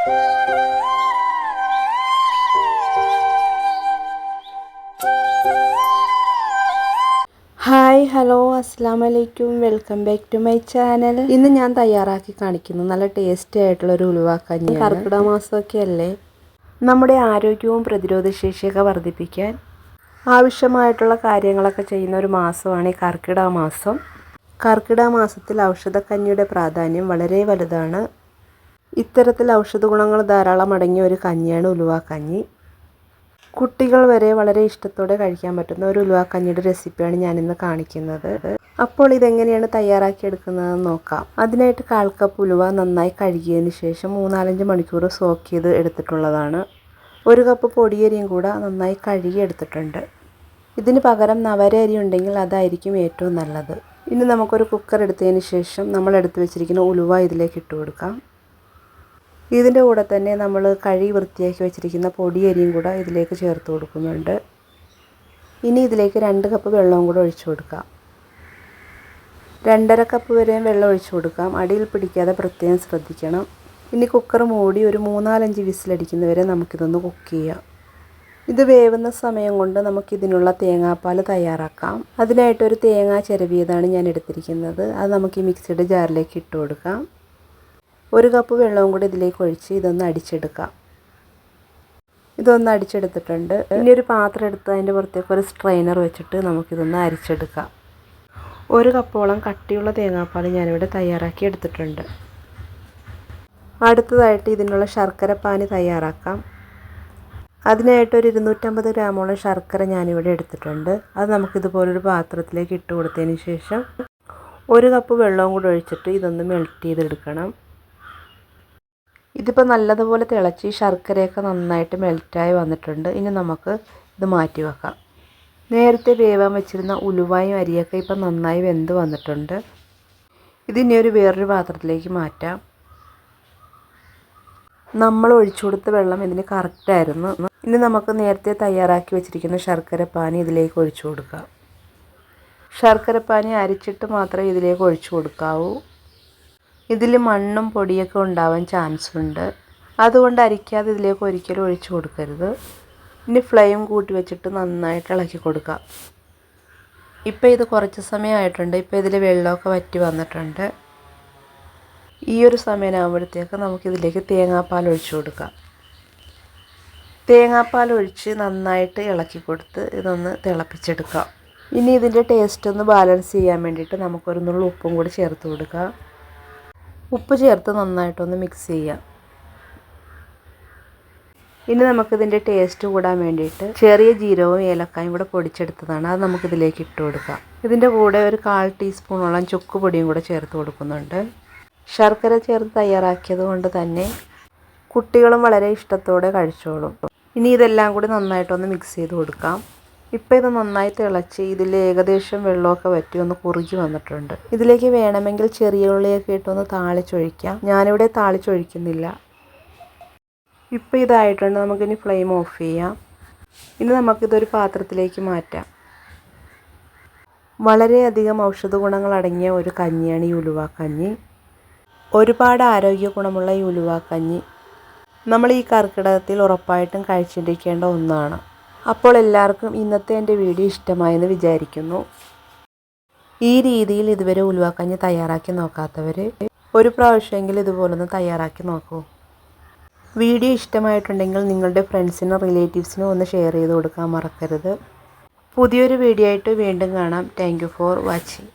Hi hello അസ്സാം വലൈക്കും welcome back to my channel. ഇന്ന് ഞാൻ തയ്യാറാക്കി കാണിക്കുന്നു. നല്ല ടേസ്റ്റി ആയിട്ടുള്ള ഒരു ഉലുവാക്കഞ്ഞി കർക്കിടക മാസമൊക്കെ അല്ലേ? നമ്മുടെ ആരോഗ്യവും പ്രതിരോധ ശേഷിയൊക്കെ വർദ്ധിപ്പിക്കാൻ ആവശ്യമായിട്ടുള്ള കാര്യങ്ങളൊക്കെ ചെയ്യുന്ന ഒരു മാസമാണ് ഈ കർക്കിടക മാസം. കർക്കിടക മാസത്തിൽ ഔഷധക്കഞ്ഞിയുടെ പ്രാധാന്യം വളരെ വലുതാണ്. ഇത്തരത്തിൽ ഔഷധ ഗുണങ്ങൾ ധാരാളം അടങ്ങിയ ഒരു കഞ്ഞിയാണ് ഉലുവാക്കഞ്ഞി കുട്ടികൾ വരെ വളരെ ഇഷ്ടത്തോടെ കഴിക്കാൻ പറ്റുന്ന ഒരു ഉലുവാക്കഞ്ഞിയുടെ റെസിപ്പിയാണ് ഞാനിന്ന് കാണിക്കുന്നത്. അപ്പോൾ ഇതെങ്ങനെയാണ് തയ്യാറാക്കിയെടുക്കുന്നതെന്ന് നോക്കാം. അതിനായിട്ട് കാൽക്കപ്പ് കപ്പ് ഉലുവ നന്നായി കഴുകിയതിന് ശേഷം മൂന്നാലഞ്ച് മണിക്കൂർ സോക്ക് ചെയ്ത് എടുത്തിട്ടുള്ളതാണ്. ഒരു കപ്പ് പൊടിയരിയും കൂടെ നന്നായി കഴുകി എടുത്തിട്ടുണ്ട്. ഇതിന് പകരം നവര അരി ഉണ്ടെങ്കിൽ അതായിരിക്കും ഏറ്റവും നല്ലത്. ഇനി നമുക്കൊരു കുക്കർ എടുത്തതിന് ശേഷം നമ്മൾ എടുത്തു വെച്ചിരിക്കുന്ന ഉലുവ ഇതിലേക്ക് ഇട്ട് കൊടുക്കാം. ഇതിന്റെ കൂടെ തന്നെ നമ്മൾ കഴുകി വൃത്തിയാക്കി വെച്ചിരിക്കുന്ന പൊടിയരിയും കൂടെ ഇതിലേക്ക് ചേർത്ത് കൊടുക്കുന്നുണ്ട്. ഇനി ഇതിലേക്ക് രണ്ട് കപ്പ് വെള്ളവും കൂടെ ഒഴിച്ചു കൊടുക്കാം. രണ്ടര കപ്പ് വരെയും വെള്ളം ഒഴിച്ചു കൊടുക്കാം. അടിയിൽ പിടിക്കാതെ പ്രത്യേകം ശ്രദ്ധിക്കണം. ഇനി കുക്കർ മൂടി ഒരു മൂന്നാലഞ്ച് വിസിലടിക്കുന്നവരെ നമുക്കിതൊന്ന് കുക്ക് ചെയ്യാം. ഇത് വേവുന്ന സമയം കൊണ്ട് നമുക്കിതിനുള്ള തേങ്ങാപ്പാൽ തയ്യാറാക്കാം. അതിനായിട്ടൊരു തേങ്ങ ചിരവിയതാണ് ഞാൻ എടുത്തിരിക്കുന്നത്. അത് നമുക്ക് ഈ മിക്സിയുടെ ജാറിലേക്ക് ഇട്ട് കൊടുക്കാം. ഒരു കപ്പ് വെള്ളവും കൂടി ഇതിലേക്ക് ഒഴിച്ച് ഇതൊന്ന് അടിച്ചെടുക്കാം. ഇതൊന്ന് അടിച്ചെടുത്തിട്ടുണ്ട്. ഇനി ഒരു പാത്രം എടുത്ത് അതിന്റെ പുറത്തേക്ക് ഒരു സ്ട്രെയിനർ വെച്ചിട്ട് നമുക്കിതൊന്ന് അരിച്ചെടുക്കാം. ഒരു കപ്പോളം കട്ടിയുള്ള തേങ്ങാപ്പാൽ ഞാനിവിടെ തയ്യാറാക്കി എടുത്തിട്ടുണ്ട്. അടുത്തതായിട്ട് ഇതിനുള്ള ശർക്കര പാനി തയ്യാറാക്കാം. അതിനായിട്ട് ഒരു ഇരുന്നൂറ്റമ്പത് ഗ്രാമോളം ശർക്കര ഞാനിവിടെ എടുത്തിട്ടുണ്ട്. അത് നമുക്കിതുപോലൊരു പാത്രത്തിലേക്ക് ഇട്ട് കൊടുത്തതിന് ശേഷം ഒരു കപ്പ് വെള്ളവും കൂടി ഒഴിച്ചിട്ട് ഇതൊന്ന് മെൽറ്റ് ചെയ്തെടുക്കണം. ഇതിപ്പോൾ നല്ലതുപോലെ തിളച്ച് ഈ ശർക്കരയൊക്കെ നന്നായിട്ട് മെൽറ്റായി വന്നിട്ടുണ്ട്. ഇനി നമുക്ക് ഇത് മാറ്റി വെക്കാം. നേരത്തെ വേവാൻ വെച്ചിരുന്ന ഉലുവായും അരിയൊക്കെ ഇപ്പം നന്നായി വെന്ത് വന്നിട്ടുണ്ട്. ഇതിനെ ഒരു വേറൊരു പാത്രത്തിലേക്ക് മാറ്റാം. നമ്മൾ ഒഴിച്ചു കൊടുത്ത വെള്ളം ഇതിന് കറക്റ്റായിരുന്നു ഇനി നമുക്ക് നേരത്തെ തയ്യാറാക്കി വെച്ചിരിക്കുന്ന ശർക്കര പാനി ഇതിലേക്ക് ഒഴിച്ചു കൊടുക്കാം. ശർക്കര പാനി അരിച്ചിട്ട് മാത്രമേ ഇതിലേക്ക് ഒഴിച്ചു കൊടുക്കാവൂ. ഇതിൽ മണ്ണും പൊടിയൊക്കെ ഉണ്ടാവാൻ ചാൻസ് ഉണ്ട് അതുകൊണ്ട് അരിക്കാതെ ഇതിലേക്ക് ഒരിക്കലും ഒഴിച്ചു കൊടുക്കരുത്. ഇനി ഫ്ലെയിം കൂട്ടി വെച്ചിട്ട് നന്നായിട്ട് ഇളക്കി കൊടുക്കാം. ഇപ്പോൾ ഇത് കുറച്ച് സമയമായിട്ടുണ്ട്. ഇപ്പോൾ ഇതിൽ വെള്ളമൊക്കെ വറ്റി വന്നിട്ടുണ്ട്. ഈ ഒരു സമയമാകുമ്പോഴത്തേക്ക് നമുക്കിതിലേക്ക് തേങ്ങാപ്പാൽ ഒഴിച്ചു കൊടുക്കാം. തേങ്ങാപ്പാൽ ഒഴിച്ച് നന്നായിട്ട് ഇളക്കി കൊടുത്ത് ഇതൊന്ന് തിളപ്പിച്ചെടുക്കാം. ഇനി ഇതിന്റെ ടേസ്റ്റ് ഒന്ന് ബാലൻസ് ചെയ്യാൻ വേണ്ടിയിട്ട് നമുക്കൊരു നുള്ളു ഉപ്പും കൂടി ചേർത്ത് കൊടുക്കാം. ഉപ്പ് ചേർത്ത് നന്നായിട്ടൊന്ന് മിക്സ് ചെയ്യാം. ഇനി നമുക്കിതിന്റെ ടേസ്റ്റ് കൂടാൻ വേണ്ടിയിട്ട് ചെറിയ ജീരകവും ഏലക്കായും കൂടെ പൊടിച്ചെടുത്തതാണ്. അത് നമുക്കിതിലേക്ക് ഇട്ട് കൊടുക്കാം. ഇതിന്റെ കൂടെ ഒരു കാൽ ടീസ്പൂണോളം ചുക്ക് പൊടിയും കൂടെ ചേർത്ത് കൊടുക്കുന്നുണ്ട്. ശർക്കര ചേർത്ത് തയ്യാറാക്കിയത് കൊണ്ട് തന്നെ കുട്ടികളും വളരെ ഇഷ്ടത്തോടെ കഴിച്ചോളും. ഇനി ഇതെല്ലാം കൂടി നന്നായിട്ടൊന്ന് മിക്സ് ചെയ്ത് കൊടുക്കാം. ഇപ്പോൾ ഇത് നന്നായി തിളച്ച് ഇതിൽ ഏകദേശം വെള്ളമൊക്കെ വറ്റി ഒന്ന് കുറുകി വന്നിട്ടുണ്ട്. ഇതിലേക്ക് വേണമെങ്കിൽ ചെറിയ ഉള്ളിയൊക്കെ ഇട്ടൊന്ന് താളിച്ചൊഴിക്കാം. ഞാനിവിടെ താളിച്ചൊഴിക്കുന്നില്ല. ഇപ്പോൾ ഇതായിട്ടുണ്ട്. നമുക്കിനി ഫ്ലെയിം ഓഫ് ചെയ്യാം. ഇനി നമുക്കിതൊരു പാത്രത്തിലേക്ക് മാറ്റാം. വളരെയധികം ഔഷധ ഗുണങ്ങൾ അടങ്ങിയ ഒരു കഞ്ഞിയാണ് ഈ ഉലുവാക്കഞ്ഞി ഒരുപാട് ആരോഗ്യ ഗുണമുള്ള ഈ ഉലുവാക്കഞ്ഞി നമ്മൾ ഈ കർക്കിടകത്തിൽ ഉറപ്പായിട്ടും കഴിച്ചിരിക്കേണ്ട ഒന്നാണ്. അപ്പോൾ എല്ലാവർക്കും ഇന്നത്തെ എന്റെ വീഡിയോ ഇഷ്ടമായെന്ന് വിചാരിക്കുന്നു. ഈ രീതിയിൽ ഇതുവരെ ഉലുവാക്കഞ്ഞ് തയ്യാറാക്കി നോക്കാത്തവർ ഒരു പ്രാവശ്യമെങ്കിലും ഇതുപോലൊന്ന് തയ്യാറാക്കി നോക്കൂ. വീഡിയോ ഇഷ്ടമായിട്ടുണ്ടെങ്കിൽ നിങ്ങളുടെ ഫ്രണ്ട്സിനും റിലേറ്റീവ്സിനും ഒന്ന് ഷെയർ ചെയ്ത് കൊടുക്കാൻ മറക്കരുത്. പുതിയൊരു വീഡിയോ ആയിട്ട് വീണ്ടും കാണാം. Thank for watching